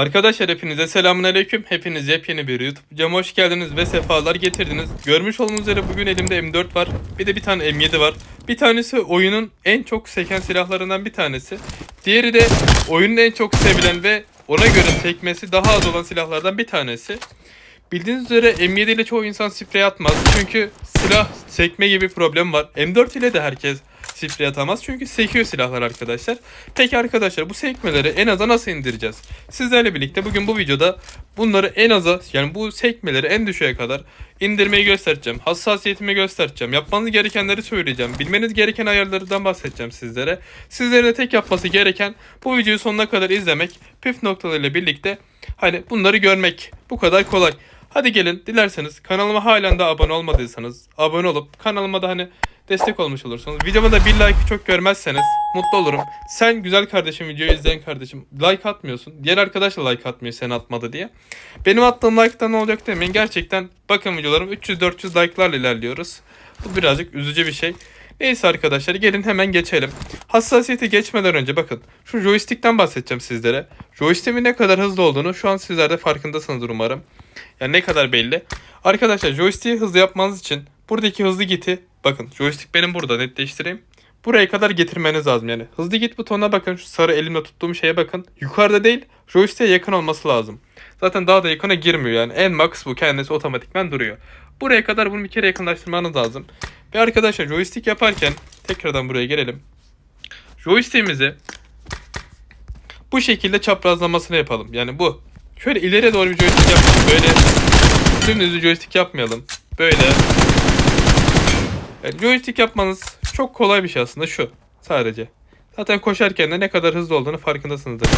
Arkadaşlar hepinize selamun aleyküm. Hepiniz yepyeni bir YouTube videoma hoş geldiniz ve sefalar getirdiniz. Görmüş olduğunuz üzere bugün elimde M4 var. Bir de bir tane M7 var. Bir tanesi oyunun en çok seken silahlarından bir tanesi. Diğeri de oyunun en çok sevilen ve ona göre sekmesi daha az olan silahlardan bir tanesi. Bildiğiniz üzere M7 ile çoğu insan sprey atmaz. Çünkü silah sekme gibi problem var. M4 ile de herkes sprey atamaz. Çünkü sekiyor silahlar arkadaşlar. Peki arkadaşlar bu sekmeleri en aza nasıl indireceğiz? Sizlerle birlikte bugün bu videoda bunları en aza yani bu sekmeleri en düşüğe kadar indirmeyi göstereceğim. Hassasiyetimi göstereceğim. Yapmanız gerekenleri söyleyeceğim. Bilmeniz gereken ayarlardan bahsedeceğim sizlere. Sizlere de tek yapması gereken bu videoyu sonuna kadar izlemek. Püf noktalarıyla birlikte hani bunları görmek. Bu kadar kolay. Hadi gelin dilerseniz kanalıma halen de abone olmadıysanız abone olup kanalıma da hani destek olmuş olursunuz. Videoma da bir like çok görmezseniz mutlu olurum. Sen güzel kardeşim videoyu izleyen kardeşim like atmıyorsun. Diğer arkadaş da like atmıyor sen atmadı diye. Benim attığım like'tan ne olacak demeyin. Gerçekten bakın videolarım 300-400 like'larla ilerliyoruz. Bu birazcık üzücü bir şey. Neyse arkadaşlar gelin hemen geçelim. Hassasiyeti geçmeden önce bakın şu joystick'ten bahsedeceğim sizlere. Joystick'imin ne kadar hızlı olduğunu şu an sizler de farkındasınızdır umarım. Yani ne kadar belli. Arkadaşlar joystick'i hızlı yapmanız için buradaki hızlı giti bakın joystick benim burada netleştireyim. Buraya kadar getirmeniz lazım yani. Hızlı git butonuna bakın şu sarı elimle tuttuğum şeye bakın. Yukarıda değil joystick'e yakın olması lazım. Zaten daha da yakına girmiyor yani. En max bu kendisi otomatikman duruyor. Buraya kadar bunu bir kere yakınlaştırmanız lazım. Ve arkadaşlar joystick yaparken tekrardan buraya gelelim. Joystick'imizi bu şekilde çaprazlamasını yapalım. Yani bu. Şöyle ileriye doğru bir joystick yapalım. Böyle dümdüz bir joystick yapmayalım. Böyle. Yani joystick yapmanız çok kolay bir şey aslında şu. Sadece. Zaten koşarken de ne kadar hızlı olduğunu farkındasınızdır.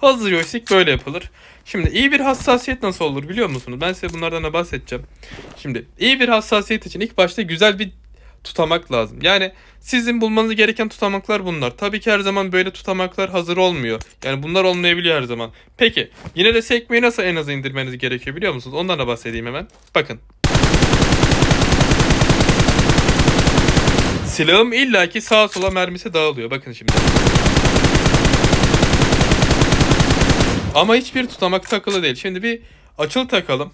Hızlı joystick böyle yapılır. Şimdi iyi bir hassasiyet nasıl olur biliyor musunuz? Ben size bunlardan da bahsedeceğim. Şimdi iyi bir hassasiyet için ilk başta güzel bir tutamak lazım. Yani sizin bulmanız gereken tutamaklar bunlar. Tabii ki her zaman böyle tutamaklar hazır olmuyor. Yani bunlar olmayabiliyor her zaman. Peki yine de sekmeyi nasıl en aza indirmeniz gerekiyor biliyor musunuz? Ondan da bahsedeyim hemen. Bakın. Silahım illaki sağa sola mermisi dağılıyor. Bakın şimdi. Ama hiçbir tutamak takılı değil. Şimdi bir açıl takalım.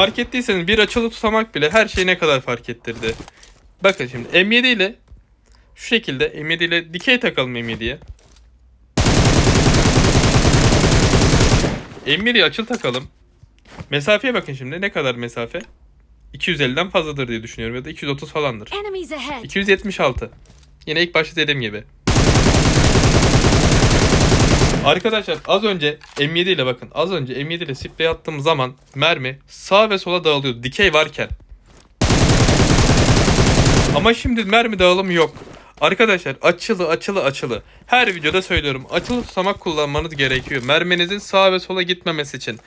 Fark ettiyseniz bir açılı tutamak bile her şeyi ne kadar fark ettirdi. Bakın şimdi M7 ile şu şekilde M7 ile dikey takalım M7'ye. M7'ye açıl takalım. Mesafeye bakın şimdi ne kadar mesafe? 250'den fazladır diye düşünüyorum ya da 230 falandır. Enemies ahead. 276. Yine ilk başta dediğim gibi. Arkadaşlar az önce M7 ile bakın az önce M7 ile sprey attığım zaman mermi sağa ve sola dağılıyordu dikey varken. Ama şimdi mermi dağılımı yok. Arkadaşlar açılı açılı açılı. Her videoda söylüyorum açılı tutamak kullanmanız gerekiyor. Merminizin sağa ve sola gitmemesi için.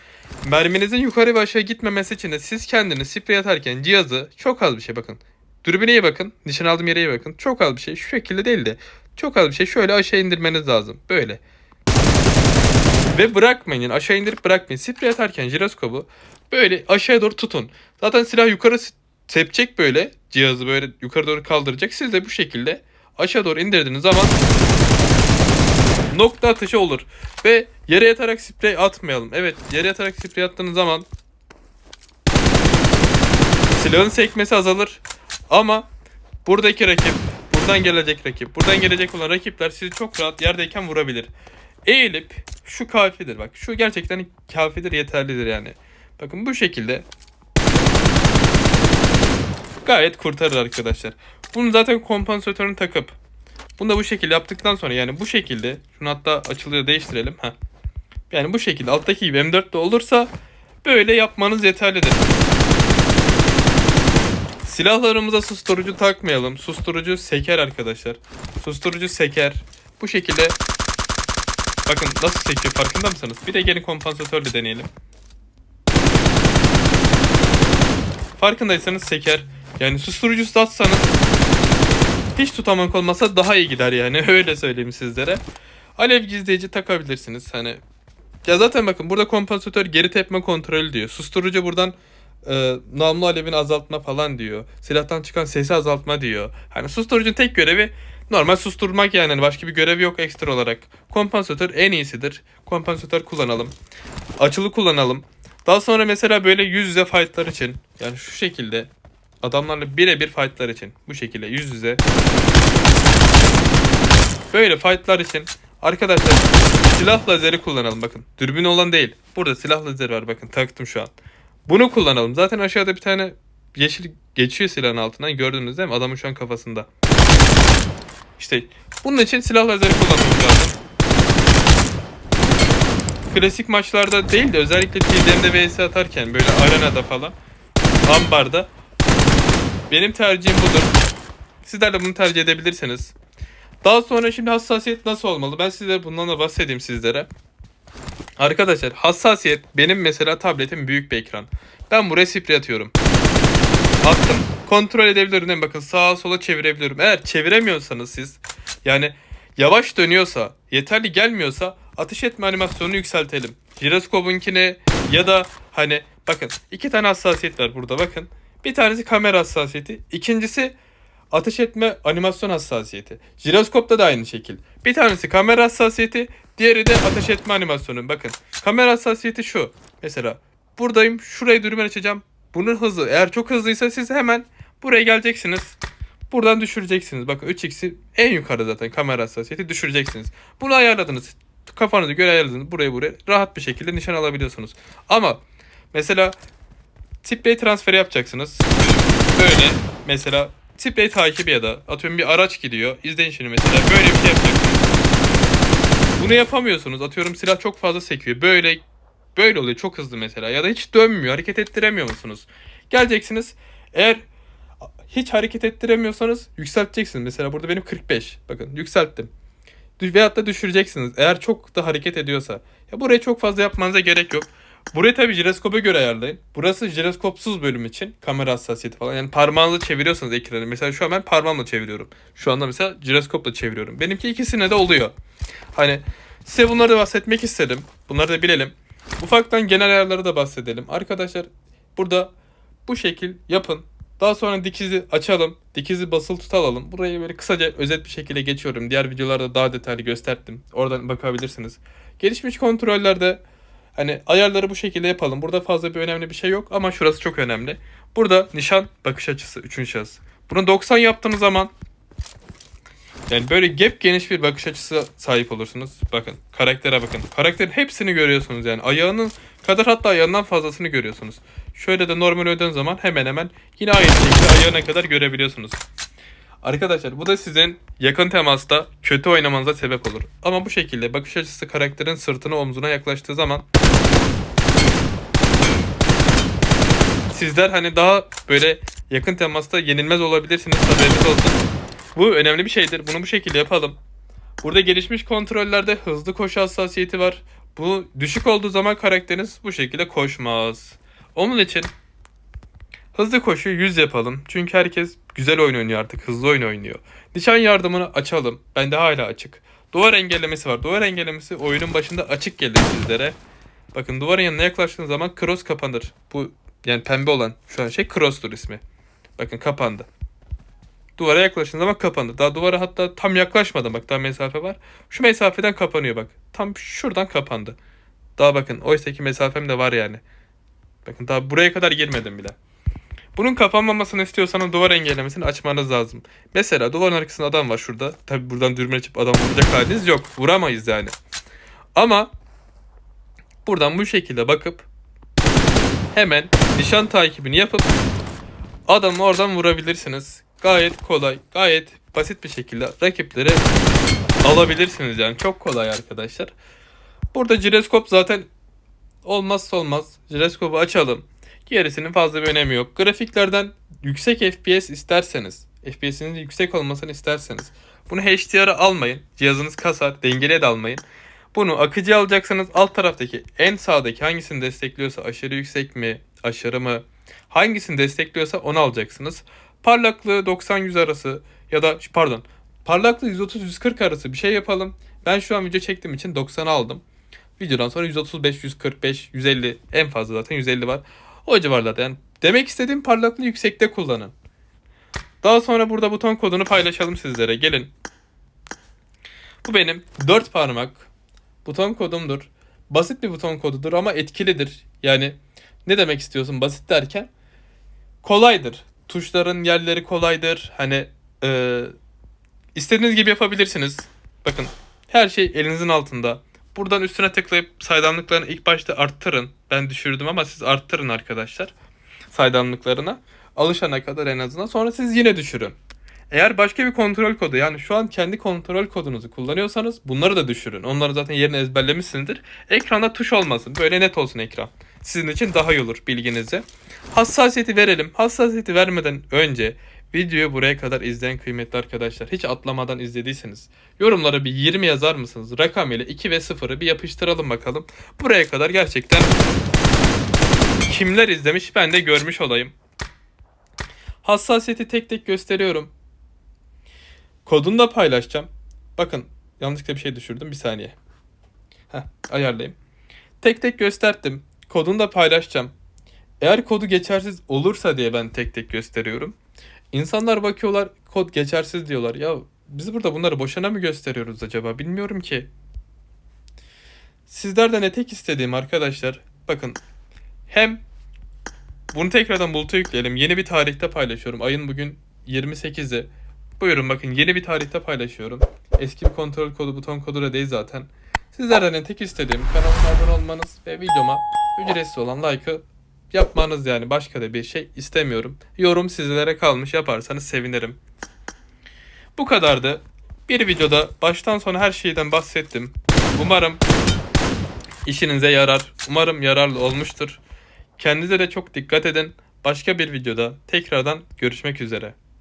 Merminizin yukarı ve aşağı gitmemesi için de siz kendiniz sprey atarken cihazı çok az bir şey bakın. Dürbüne bakın. Nişan aldığım yere bakın. Çok az bir şey. Şu şekilde değil de. Çok az bir şey. Şöyle aşağı indirmeniz lazım. Böyle. Ve bırakmayın. Aşağı indirip bırakmayın. Sprey atarken jiroskobu böyle aşağıya doğru tutun. Zaten silah yukarı sepecek böyle. Cihazı böyle yukarı doğru kaldıracak. Siz de bu şekilde aşağı doğru indirdiğiniz zaman nokta atışı olur. Ve yere yatarak sprey atmayalım. Evet yere yatarak sprey attığınız zaman silahın sekmesi azalır. Ama buradaki rakip, buradan gelecek rakip, buradan gelecek olan rakipler sizi çok rahat yerdeyken vurabilir. Eğilip şu kafidir bak. Şu gerçekten kafidir yeterlidir yani. Bakın bu şekilde gayet kurtarır arkadaşlar. Bunu zaten kompansatörünü takıp bunu da bu şekilde yaptıktan sonra yani bu şekilde şunu hatta açılıyor değiştirelim. ha. Yani bu şekilde alttaki gibi M4 de olursa böyle yapmanız yeterlidir. Silahlarımıza susturucu takmayalım. Susturucu seker arkadaşlar. Susturucu seker. Bu şekilde bakın nasıl sekiyor farkında mısınız? Bir de gelin kompansatörle deneyelim. Farkındaysanız seker. Yani susturucusu da hiç tutamak olmasa daha iyi gider yani öyle söyleyeyim sizlere. Alev gizleyici takabilirsiniz hani. Ya zaten bakın burada kompansatör geri tepme kontrolü diyor. Susturucu buradan e, namlu alevini azaltma falan diyor. Silahtan çıkan sesi azaltma diyor. Hani susturucunun tek görevi normal susturmak yani. Hani başka bir görevi yok ekstra olarak. Kompansatör en iyisidir. Kompansatör kullanalım. Açılı kullanalım. Daha sonra mesela böyle yüz yüze fightlar için yani şu şekilde adamlarla birebir fightlar için bu şekilde yüz yüze böyle fightlar için arkadaşlar silah lazeri kullanalım bakın. Dürbün olan değil. Burada silah lazeri var bakın taktım şu an. Bunu kullanalım. Zaten aşağıda bir tane yeşil geçiyor silahın altından gördünüz değil mi? Adamın şu an kafasında. İşte bunun için silah lazeri kullanmamız lazım. Klasik maçlarda değil de özellikle TDM'de vs atarken böyle arenada falan ambarda benim tercihim budur. Sizler de bunu tercih edebilirsiniz. Daha sonra şimdi hassasiyet nasıl olmalı? Ben size bundan da bahsedeyim sizlere. Arkadaşlar hassasiyet benim mesela tabletim büyük bir ekran. Ben buraya sprey atıyorum. Attım. Kontrol edebilirim değil mi? Bakın sağa sola çevirebiliyorum. Eğer çeviremiyorsanız siz yani yavaş dönüyorsa, yeterli gelmiyorsa ateş etme animasyonunu yükseltelim. Jiroskopunkine ya da hani bakın iki tane hassasiyet var burada bakın. Bir tanesi kamera hassasiyeti. ikincisi ateş etme animasyon hassasiyeti. Jiroskopta da aynı şekil. Bir tanesi kamera hassasiyeti, diğeri de ateş etme animasyonu. Bakın kamera hassasiyeti şu. Mesela buradayım, şurayı dürbün açacağım. Bunun hızı eğer çok hızlıysa siz hemen buraya geleceksiniz. Buradan düşüreceksiniz. Bakın 3x'i en yukarıda zaten kamera hassasiyeti düşüreceksiniz. Bunu ayarladınız. Kafanızı göre ayarladınız. Buraya buraya rahat bir şekilde nişan alabiliyorsunuz. Ama mesela sprey transferi yapacaksınız. Böyle mesela sprey takibi ya da atıyorum bir araç gidiyor. İzleyin şimdi mesela böyle bir şey yapacaksınız. Bunu yapamıyorsunuz. Atıyorum silah çok fazla sekiyor. Böyle böyle oluyor çok hızlı mesela ya da hiç dönmüyor. Hareket ettiremiyor musunuz? Geleceksiniz. Eğer hiç hareket ettiremiyorsanız yükselteceksiniz. Mesela burada benim 45. Bakın yükselttim. Veyahut da düşüreceksiniz. Eğer çok da hareket ediyorsa. Ya burayı çok fazla yapmanıza gerek yok. Burayı tabii jiroskopa göre ayarlayın. Burası jiroskopsuz bölüm için. Kamera hassasiyeti falan. Yani parmağınızla çeviriyorsanız ekranı. Mesela şu an ben parmağımla çeviriyorum. Şu anda mesela jiroskopla çeviriyorum. Benimki ikisine de oluyor. Hani size bunları da bahsetmek istedim. Bunları da bilelim. Ufaktan genel ayarları da bahsedelim. Arkadaşlar burada bu şekil yapın. Daha sonra dikizi açalım. Dikizi basılı tutalım. Burayı böyle kısaca özet bir şekilde geçiyorum. Diğer videolarda daha detaylı gösterdim. Oradan bakabilirsiniz. Gelişmiş kontrollerde hani ayarları bu şekilde yapalım. Burada fazla bir önemli bir şey yok ama şurası çok önemli. Burada nişan bakış açısı 3. şahıs. Bunu 90 yaptığınız zaman yani böyle gap geniş bir bakış açısı sahip olursunuz. Bakın karaktere bakın. Karakterin hepsini görüyorsunuz yani. Ayağının kadar hatta ayağından fazlasını görüyorsunuz. Şöyle de normal ödediğin zaman hemen hemen yine aynı şekilde ayağına kadar görebiliyorsunuz. Arkadaşlar bu da sizin yakın temasta kötü oynamanıza sebep olur. Ama bu şekilde bakış açısı karakterin sırtına omzuna yaklaştığı zaman sizler hani daha böyle yakın temasta yenilmez olabilirsiniz haberiniz olsun. Bu önemli bir şeydir. Bunu bu şekilde yapalım. Burada gelişmiş kontrollerde hızlı koşu hassasiyeti var. Bu düşük olduğu zaman karakteriniz bu şekilde koşmaz. Onun için hızlı koşu 100 yapalım. Çünkü herkes güzel oyun oynuyor artık. Hızlı oyun oynuyor. Nişan yardımını açalım. Bende hala açık. Duvar engellemesi var. Duvar engellemesi oyunun başında açık gelir sizlere. Bakın duvarın yanına yaklaştığınız zaman cross kapanır. Bu yani pembe olan şu an şey cross'tur ismi. Bakın kapandı. Duvara yaklaştığın zaman kapandı. Daha duvara hatta tam yaklaşmadan bak daha mesafe var. Şu mesafeden kapanıyor bak. Tam şuradan kapandı. Daha bakın oysaki mesafem de var yani. Bakın daha buraya kadar girmedim bile. Bunun kapanmamasını istiyorsanız duvar engellemesini açmanız lazım. Mesela duvarın arkasında adam var şurada. Tabi buradan dürbün açıp adam vuracak haliniz yok. Vuramayız yani. Ama buradan bu şekilde bakıp hemen nişan takibini yapıp adamı oradan vurabilirsiniz. Gayet kolay, gayet basit bir şekilde rakipleri alabilirsiniz yani. Çok kolay arkadaşlar. Burada jiroskop zaten olmazsa olmaz. Jiroskopu açalım. Gerisinin fazla bir önemi yok. Grafiklerden yüksek FPS isterseniz, FPS'inin yüksek olmasını isterseniz bunu HDR'a almayın. Cihazınız kasar, dengeli de almayın. Bunu akıcı alacaksanız alt taraftaki en sağdaki hangisini destekliyorsa aşırı yüksek mi, aşırı mı hangisini destekliyorsa onu alacaksınız. Parlaklığı 90-100 arası ya da pardon parlaklığı 130-140 arası bir şey yapalım. Ben şu an video çektiğim için 90 aldım. Videodan sonra 135, 145, 150 en fazla zaten 150 var. O civarlarda yani Demek istediğim parlaklığı yüksekte kullanın. Daha sonra burada buton kodunu paylaşalım sizlere. Gelin. Bu benim 4 parmak buton kodumdur. Basit bir buton kodudur ama etkilidir. Yani ne demek istiyorsun basit derken? Kolaydır. Tuşların yerleri kolaydır. Hani e, istediğiniz gibi yapabilirsiniz. Bakın her şey elinizin altında. Buradan üstüne tıklayıp saydamlıklarını ilk başta arttırın. Ben düşürdüm ama siz arttırın arkadaşlar. Saydamlıklarına. Alışana kadar en azından. Sonra siz yine düşürün. Eğer başka bir kontrol kodu yani şu an kendi kontrol kodunuzu kullanıyorsanız bunları da düşürün. Onları zaten yerini ezberlemişsinizdir. Ekranda tuş olmasın. Böyle net olsun ekran. Sizin için daha iyi olur bilginize. Hassasiyeti verelim. Hassasiyeti vermeden önce videoyu buraya kadar izleyen kıymetli arkadaşlar hiç atlamadan izlediyseniz yorumlara bir 20 yazar mısınız? Rakam ile 2 ve 0'ı bir yapıştıralım bakalım. Buraya kadar gerçekten kimler izlemiş ben de görmüş olayım. Hassasiyeti tek tek gösteriyorum. Kodunu da paylaşacağım. Bakın yanlışlıkla bir şey düşürdüm bir saniye. Heh, ayarlayayım. Tek tek gösterdim. Kodunu da paylaşacağım. Eğer kodu geçersiz olursa diye ben tek tek gösteriyorum. İnsanlar bakıyorlar kod geçersiz diyorlar. Ya biz burada bunları boşuna mı gösteriyoruz acaba bilmiyorum ki. Sizlerden ne tek istediğim arkadaşlar bakın hem bunu tekrardan buluta yükleyelim. Yeni bir tarihte paylaşıyorum. Ayın bugün 28'i. Buyurun bakın yeni bir tarihte paylaşıyorum. Eski bir kontrol kodu buton kodu da değil zaten. Sizlerden en tek istediğim kanalıma abone olmanız ve videoma ücretsiz olan like'ı yapmanız yani başka da bir şey istemiyorum. Yorum sizlere kalmış yaparsanız sevinirim. Bu kadardı. Bir videoda baştan sona her şeyden bahsettim. Umarım işinize yarar. Umarım yararlı olmuştur. Kendinize de çok dikkat edin. Başka bir videoda tekrardan görüşmek üzere.